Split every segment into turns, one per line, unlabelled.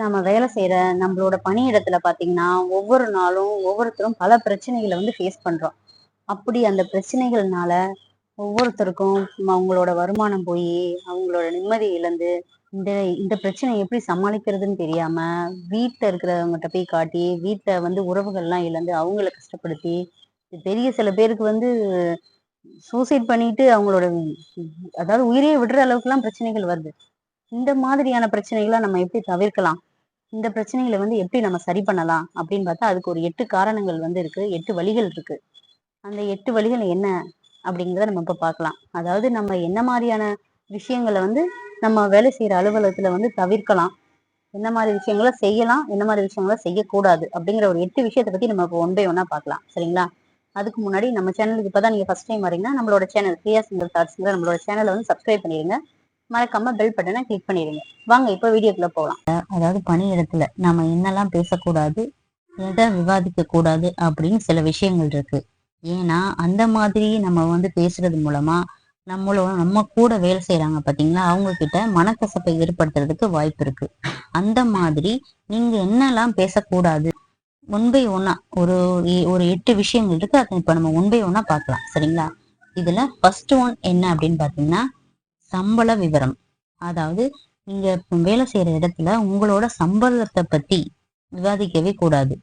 நம்ம வேலை செய்யற நம்மளோட பணியிடத்துல பாத்தீங்கன்னா ஒவ்வொரு நாளும் ஒவ்வொருத்தரும் பல பிரச்சனைகளை வந்து ஃபேஸ் பண்றோம் அப்படி அந்த பிரச்சனைகள்னால ஒவ்வொருத்தருக்கும் அவங்களோட வருமானம் போய் அவங்களோட நிம்மதி இழந்து இந்த இந்த பிரச்சனையை எப்படி சமாளிக்கிறதுன்னு தெரியாம வீட்டில் இருக்கிறவங்ககிட்ட போய் காட்டி வீட்டில் வந்து உறவுகள்லாம் இழந்து அவங்கள கஷ்டப்படுத்தி பெரிய சில பேருக்கு வந்து சூசைட் பண்ணிட்டு அவங்களோட அதாவது உயிரையே விடுற எல்லாம் பிரச்சனைகள் வருது இந்த மாதிரியான பிரச்சனைகளை நம்ம எப்படி தவிர்க்கலாம் இந்த பிரச்சனைகளை வந்து எப்படி நம்ம சரி பண்ணலாம் அப்படின்னு பார்த்தா அதுக்கு ஒரு எட்டு காரணங்கள் வந்து இருக்கு எட்டு வழிகள் இருக்கு அந்த எட்டு வழிகள் என்ன அப்படிங்கிறத நம்ம இப்போ பார்க்கலாம் அதாவது நம்ம என்ன மாதிரியான விஷயங்களை வந்து நம்ம வேலை செய்யற அலுவலகத்துல வந்து தவிர்க்கலாம் என்ன மாதிரி விஷயங்களை செய்யலாம் என்ன மாதிரி விஷயங்களை செய்யக்கூடாது அப்படிங்கிற ஒரு எட்டு விஷயத்தை பத்தி நம்ம இப்போ ஒன்பே ஒன்னா பார்க்கலாம் சரிங்களா அதுக்கு முன்னாடி நம்ம சேனலுக்கு இப்பதான் நீங்க ஃபர்ஸ்ட் டைம் வரீங்கன்னா நம்மளோட சேனல் பிரியா சிங்கர் தாட்ஸ் நம்மளோட சேனலை வந்து சப்ஸ்கிரைப் பண்ணிருங்க மறக்காம பெல் பட்டனை கிளிக் பண்ணிடுங்க வாங்க இப்போ வீடியோக்குள்ள போகலாம் அதாவது பணி இடத்துல நம்ம என்னெல்லாம் பேசக்கூடாது எதை விவாதிக்க கூடாது அப்படின்னு சில விஷயங்கள் இருக்கு ஏன்னா அந்த மாதிரி நம்ம வந்து பேசுறது மூலமா நம்மளோட நம்ம கூட வேலை செய்யறாங்க பாத்தீங்களா அவங்க கிட்ட மனக்கசப்பை ஏற்படுத்துறதுக்கு வாய்ப்பு இருக்கு அந்த மாதிரி நீங்க என்னெல்லாம் பேசக்கூடாது ஒன்பை ஒன்னா ஒரு ஒரு எட்டு விஷயங்கள் இருக்கு அதை இப்ப நம்ம ஒன்பை ஒன்னா பார்க்கலாம் சரிங்களா இதுல ஃபர்ஸ்ட் ஒன் என்ன அப்படின்னு பாத்தீங்கன்னா சம்பள விவரம் அதாவது நீங்க வேலை செய்யற இடத்துல உங்களோட சம்பளத்தை பத்தி விவாதிக்கவே கூடாது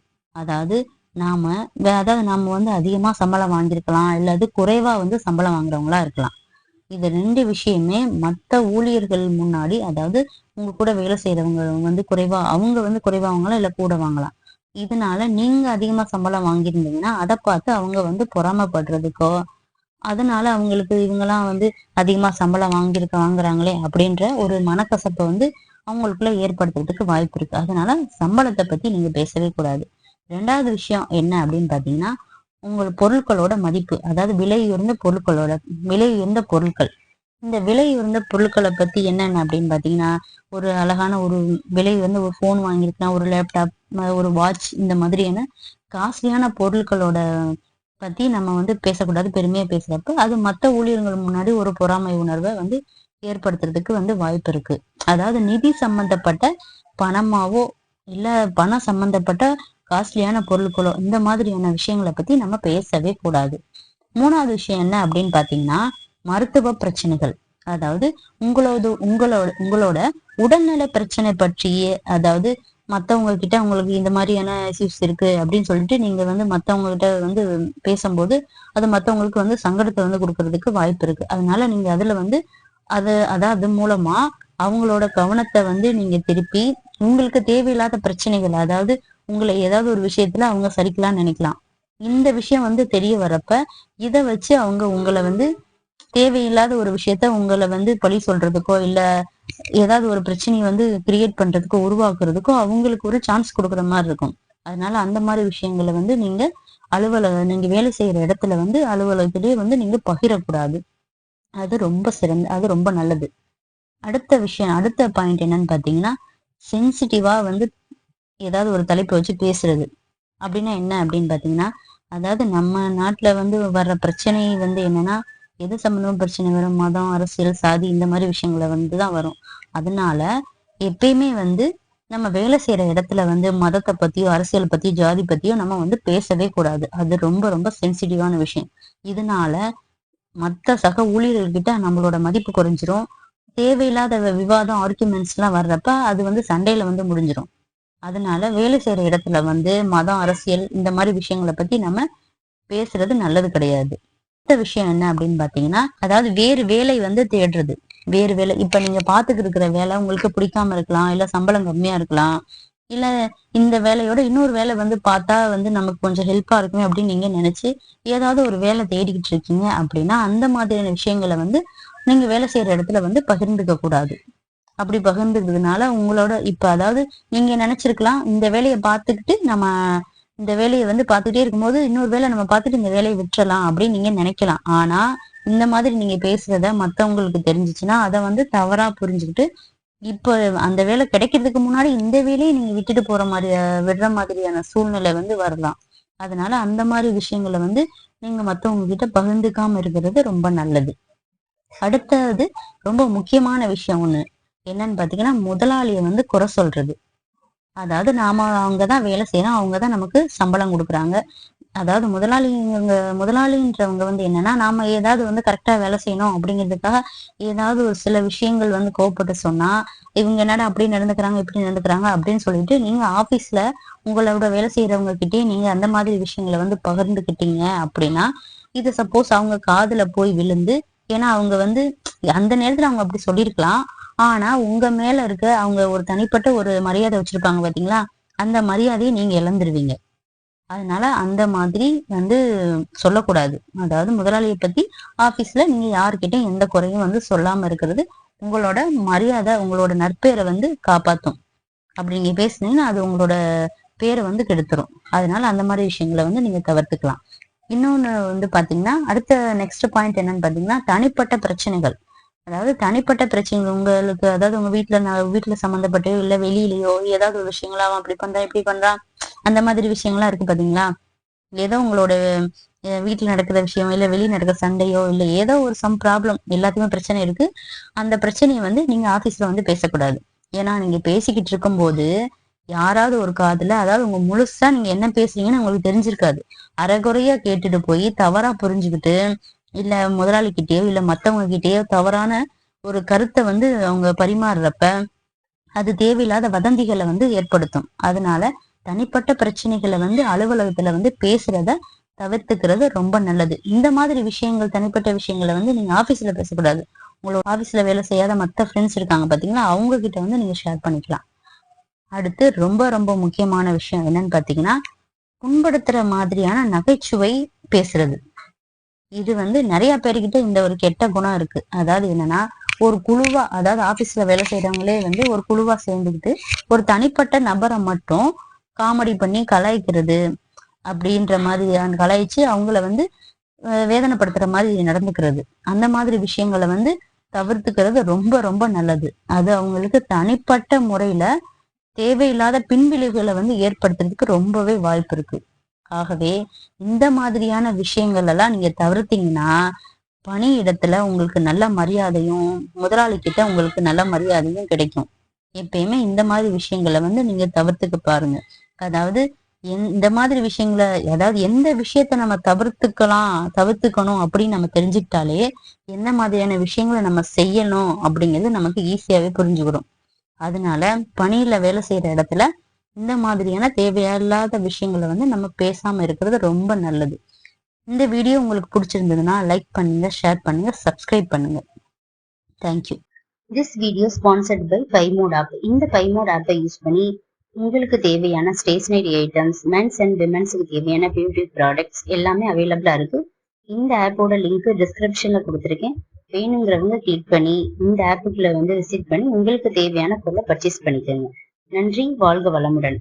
அதாவது நாம அதாவது நம்ம வந்து அதிகமா சம்பளம் வாங்கியிருக்கலாம் அல்லது குறைவா வந்து சம்பளம் வாங்குறவங்களா இருக்கலாம் இது ரெண்டு விஷயமே மற்ற ஊழியர்கள் முன்னாடி அதாவது உங்க கூட வேலை செய்யறவங்க வந்து குறைவா அவங்க வந்து குறைவா வாங்கலாம் இல்ல கூட வாங்கலாம் இதனால நீங்க அதிகமா சம்பளம் வாங்கியிருந்தீங்கன்னா அதை பார்த்து அவங்க வந்து பொறாமப்படுறதுக்கோ அதனால அவங்களுக்கு இவங்கெல்லாம் வந்து அதிகமா சம்பளம் வாங்கியிருக்க வாங்குறாங்களே அப்படின்ற ஒரு மனக்கசப்பை வந்து அவங்களுக்குள்ள ஏற்படுத்துறதுக்கு வாய்ப்பு இருக்கு அதனால சம்பளத்தை பத்தி நீங்க பேசவே கூடாது ரெண்டாவது விஷயம் என்ன அப்படின்னு பாத்தீங்கன்னா உங்கள் பொருட்களோட மதிப்பு அதாவது விலை உயர்ந்த பொருட்களோட விலை உயர்ந்த பொருட்கள் இந்த விலை உயர்ந்த பொருட்களை பத்தி என்னென்ன அப்படின்னு பாத்தீங்கன்னா ஒரு அழகான ஒரு விலை வந்து ஒரு ஃபோன் வாங்கியிருக்கலாம் ஒரு லேப்டாப் ஒரு வாட்ச் இந்த மாதிரியான காஸ்ட்லியான பொருட்களோட பத்தி நம்ம வந்து பேசக்கூடாது பெருமையா பேசுறப்ப அது மற்ற ஊழியர்கள் முன்னாடி ஒரு பொறாமை உணர்வை வந்து ஏற்படுத்துறதுக்கு வந்து வாய்ப்பு இருக்கு அதாவது நிதி சம்பந்தப்பட்ட பணமாவோ இல்ல பணம் சம்பந்தப்பட்ட காஸ்ட்லியான பொருட்களோ இந்த மாதிரியான விஷயங்களை பத்தி நம்ம பேசவே கூடாது மூணாவது விஷயம் என்ன அப்படின்னு பாத்தீங்கன்னா மருத்துவ பிரச்சனைகள் அதாவது உங்களோட உங்களோட உங்களோட உடல்நல பிரச்சனை பற்றியே அதாவது மற்றவங்க கிட்ட உங்களுக்கு இந்த மாதிரியான இஷ்யூஸ் இருக்கு அப்படின்னு சொல்லிட்டு நீங்க வந்து மற்றவங்க கிட்ட வந்து பேசும்போது அது மற்றவங்களுக்கு வந்து சங்கடத்தை வந்து கொடுக்கறதுக்கு வாய்ப்பு இருக்கு அதனால நீங்க அதுல வந்து அது அதாவது மூலமா அவங்களோட கவனத்தை வந்து நீங்க திருப்பி உங்களுக்கு தேவையில்லாத பிரச்சனைகள் அதாவது உங்களை ஏதாவது ஒரு விஷயத்துல அவங்க சரிக்கலாம்னு நினைக்கலாம் இந்த விஷயம் வந்து தெரிய வரப்ப இதை வச்சு அவங்க உங்களை வந்து தேவையில்லாத ஒரு விஷயத்த உங்களை வந்து பழி சொல்றதுக்கோ இல்லை ஏதாவது ஒரு பிரச்சனையை வந்து கிரியேட் பண்றதுக்கோ உருவாக்குறதுக்கோ அவங்களுக்கு ஒரு சான்ஸ் கொடுக்குற மாதிரி இருக்கும் அதனால அந்த மாதிரி விஷயங்களை வந்து நீங்க அலுவலக நீங்க வேலை செய்யற இடத்துல வந்து அலுவலகத்திலேயே வந்து நீங்க பகிரக்கூடாது அது ரொம்ப சிறந்த அது ரொம்ப நல்லது அடுத்த விஷயம் அடுத்த பாயிண்ட் என்னன்னு பாத்தீங்கன்னா சென்சிட்டிவா வந்து ஏதாவது ஒரு தலைப்பை வச்சு பேசுறது அப்படின்னா என்ன அப்படின்னு பாத்தீங்கன்னா அதாவது நம்ம நாட்டுல வந்து வர்ற பிரச்சனை வந்து என்னன்னா எது சம்பந்தமா பிரச்சனை வரும் மதம் அரசியல் சாதி இந்த மாதிரி விஷயங்கள வந்து தான் வரும் அதனால எப்பயுமே வந்து நம்ம வேலை செய்யற இடத்துல வந்து மதத்தை பத்தியோ அரசியல் பத்தியோ ஜாதி பத்தியோ நம்ம வந்து பேசவே கூடாது அது ரொம்ப ரொம்ப சென்சிட்டிவான விஷயம் இதனால மற்ற சக ஊழியர்கள்கிட்ட நம்மளோட மதிப்பு குறைஞ்சிரும் தேவையில்லாத விவாதம் ஆர்குமெண்ட்ஸ் எல்லாம் வர்றப்ப அது வந்து சண்டையில வந்து முடிஞ்சிரும் அதனால வேலை செய்யற இடத்துல வந்து மதம் அரசியல் இந்த மாதிரி விஷயங்களை பத்தி நம்ம பேசுறது நல்லது கிடையாது அடுத்த விஷயம் என்ன அப்படின்னு பாத்தீங்கன்னா அதாவது வேறு வேலை வந்து தேடுறது வேறு வேலை இப்ப நீங்க பாத்துக்கிட்டு இருக்கிற வேலை உங்களுக்கு பிடிக்காம இருக்கலாம் இல்ல சம்பளம் கம்மியா இருக்கலாம் இல்ல இந்த வேலையோட இன்னொரு வேலை வந்து பார்த்தா வந்து நமக்கு கொஞ்சம் ஹெல்ப்பா இருக்குமே அப்படின்னு நீங்க நினைச்சு ஏதாவது ஒரு வேலை தேடிக்கிட்டு இருக்கீங்க அப்படின்னா அந்த மாதிரியான விஷயங்களை வந்து நீங்க வேலை செய்யற இடத்துல வந்து பகிர்ந்துக்க கூடாது அப்படி பகிர்ந்துக்கிறதுனால உங்களோட இப்ப அதாவது நீங்க நினைச்சிருக்கலாம் இந்த வேலையை பார்த்துக்கிட்டு நம்ம இந்த வேலையை வந்து பார்த்துட்டே இருக்கும்போது இன்னொரு வேலை நம்ம பார்த்துட்டு இந்த வேலையை விட்டுறலாம் அப்படின்னு நீங்க நினைக்கலாம் ஆனா இந்த மாதிரி நீங்க பேசுறத மத்தவங்களுக்கு தெரிஞ்சிச்சுன்னா அதை வந்து தவறா புரிஞ்சுக்கிட்டு இப்போ அந்த வேலை கிடைக்கிறதுக்கு முன்னாடி இந்த வேலையை நீங்க விட்டுட்டு போற மாதிரி விடுற மாதிரியான சூழ்நிலை வந்து வரலாம் அதனால அந்த மாதிரி விஷயங்களை வந்து நீங்க மத்தவங்க கிட்ட பகிர்ந்துக்காம இருக்கிறது ரொம்ப நல்லது அடுத்தது ரொம்ப முக்கியமான விஷயம் ஒண்ணு என்னன்னு பாத்தீங்கன்னா முதலாளியை வந்து குறை சொல்றது அதாவது நாம அவங்க தான் வேலை செய்யறோம் அவங்க தான் நமக்கு சம்பளம் கொடுக்குறாங்க அதாவது முதலாளிங்க முதலாளின்றவங்க வந்து என்னன்னா நாம ஏதாவது வந்து கரெக்டா வேலை செய்யணும் அப்படிங்கிறதுக்காக ஏதாவது ஒரு சில விஷயங்கள் வந்து கோவப்பட்டு சொன்னா இவங்க என்னடா அப்படி நடந்துக்கிறாங்க இப்படி நடந்துக்கிறாங்க அப்படின்னு சொல்லிட்டு நீங்க ஆபீஸ்ல உங்களோட வேலை செய்யறவங்க கிட்டே நீங்க அந்த மாதிரி விஷயங்களை வந்து பகிர்ந்துகிட்டீங்க அப்படின்னா இது சப்போஸ் அவங்க காதுல போய் விழுந்து ஏன்னா அவங்க வந்து அந்த நேரத்துல அவங்க அப்படி சொல்லியிருக்கலாம் ஆனா உங்க மேல இருக்க அவங்க ஒரு தனிப்பட்ட ஒரு மரியாதை வச்சிருப்பாங்க பாத்தீங்களா அந்த மரியாதையை நீங்க இழந்துருவீங்க அதனால அந்த மாதிரி வந்து சொல்லக்கூடாது அதாவது முதலாளியை பத்தி ஆபீஸ்ல நீங்க யாருக்கிட்டையும் எந்த குறையும் வந்து சொல்லாம இருக்கிறது உங்களோட மரியாதை உங்களோட நற்பெயரை வந்து காப்பாத்தும் அப்படி நீங்க பேசுனீங்கன்னா அது உங்களோட பேரை வந்து கெடுத்துரும் அதனால அந்த மாதிரி விஷயங்களை வந்து நீங்க தவிர்த்துக்கலாம் இன்னொன்று வந்து பாத்தீங்கன்னா அடுத்த நெக்ஸ்ட் பாயிண்ட் என்னன்னு பார்த்தீங்கன்னா தனிப்பட்ட பிரச்சனைகள் அதாவது தனிப்பட்ட பிரச்சனைகள் உங்களுக்கு அதாவது உங்க வீட்டுல வீட்டுல சம்பந்தப்பட்டோ இல்ல வெளியிலயோ ஏதாவது ஒரு விஷயங்களா அவன் அப்படி பண்றான் இப்படி பண்றான் அந்த மாதிரி விஷயங்களா இருக்கு பாத்தீங்களா ஏதோ உங்களோட வீட்டுல நடக்கிற விஷயம் இல்ல வெளியே நடக்கிற சண்டையோ இல்ல ஏதோ ஒரு சம் ப்ராப்ளம் எல்லாத்துக்குமே பிரச்சனை இருக்கு அந்த பிரச்சனையை வந்து நீங்க ஆபீஸ்ல வந்து பேசக்கூடாது ஏன்னா நீங்க பேசிக்கிட்டு இருக்கும்போது யாராவது ஒரு காதுல அதாவது உங்க முழுசா நீங்க என்ன பேசுறீங்கன்னு உங்களுக்கு தெரிஞ்சிருக்காது அரைகுறையா கேட்டுட்டு போய் தவறா புரிஞ்சுக்கிட்டு இல்லை இல்ல இல்லை கிட்டயோ தவறான ஒரு கருத்தை வந்து அவங்க பரிமாறுறப்ப அது தேவையில்லாத வதந்திகளை வந்து ஏற்படுத்தும் அதனால தனிப்பட்ட பிரச்சனைகளை வந்து அலுவலகத்துல வந்து பேசுறத தவிர்த்துக்கிறது ரொம்ப நல்லது இந்த மாதிரி விஷயங்கள் தனிப்பட்ட விஷயங்களை வந்து நீங்க ஆபீஸ்ல பேசக்கூடாது உங்களோட ஆபீஸ்ல வேலை செய்யாத மற்ற ஃப்ரெண்ட்ஸ் இருக்காங்க பாத்தீங்கன்னா அவங்க கிட்ட வந்து நீங்க ஷேர் பண்ணிக்கலாம் அடுத்து ரொம்ப ரொம்ப முக்கியமான விஷயம் என்னன்னு பாத்தீங்கன்னா புண்படுத்துற மாதிரியான நகைச்சுவை பேசுறது இது வந்து நிறைய பேருக்கிட்ட இந்த ஒரு கெட்ட குணம் இருக்கு அதாவது என்னன்னா ஒரு குழுவா அதாவது ஆபீஸ்ல வேலை செய்யறவங்களே வந்து ஒரு குழுவா சேர்ந்துக்கிட்டு ஒரு தனிப்பட்ட நபரை மட்டும் காமெடி பண்ணி கலாய்க்கிறது அப்படின்ற மாதிரி கலாய்ச்சி அவங்கள வந்து வேதனைப்படுத்துற மாதிரி நடந்துக்கிறது அந்த மாதிரி விஷயங்களை வந்து தவிர்த்துக்கிறது ரொம்ப ரொம்ப நல்லது அது அவங்களுக்கு தனிப்பட்ட முறையில தேவையில்லாத பின்விளைவுகளை வந்து ஏற்படுத்துறதுக்கு ரொம்பவே வாய்ப்பு இருக்கு ஆகவே இந்த மாதிரியான விஷயங்கள் எல்லாம் நீங்க தவிர்த்தீங்கன்னா பணி இடத்துல உங்களுக்கு நல்ல மரியாதையும் முதலாளி கிட்ட உங்களுக்கு நல்ல மரியாதையும் கிடைக்கும் எப்பயுமே இந்த மாதிரி விஷயங்களை வந்து நீங்க தவிர்த்துக்க பாருங்க அதாவது இந்த மாதிரி விஷயங்களை அதாவது எந்த விஷயத்த நம்ம தவிர்த்துக்கலாம் தவிர்த்துக்கணும் அப்படின்னு நம்ம தெரிஞ்சுக்கிட்டாலே எந்த மாதிரியான விஷயங்களை நம்ம செய்யணும் அப்படிங்கிறது நமக்கு ஈஸியாவே புரிஞ்சுக்கிறோம் அதனால பணியில வேலை செய்யற இடத்துல இந்த மாதிரியான தேவையில்லாத விஷயங்களை வந்து நம்ம பேசாம இருக்கிறது ரொம்ப நல்லது இந்த வீடியோ உங்களுக்கு பிடிச்சிருந்ததுன்னா லைக் பண்ணுங்க ஷேர் பண்ணுங்க சப்ஸ்கிரைப் பண்ணுங்க thank you
this video sponsored by பைமோட் ஆப் இந்த பைமோட் ஆப்பை யூஸ் பண்ணி உங்களுக்கு தேவையான ஸ்டேஷனரி ஐட்டம்ஸ் மென்ஸ் அண்ட் விமென்ஸுக்கு தேவையான பியூட்டி ப்ராடக்ட்ஸ் எல்லாமே அவைலபிளா இருக்கு இந்த ஆப்போட லிங்க் டிஸ்கிரிப்ஷன்ல கொடுத்துருக்கேன் வேணுங்கிறவங்க கிளிக் பண்ணி இந்த ஆப்புக்குள்ள வந்து விசிட் பண்ணி உங்களுக்கு தேவையான பொருளை பர்ச்சேஸ் பண்ணிக்கோங்க நன்றி வாழ்க வளமுடன்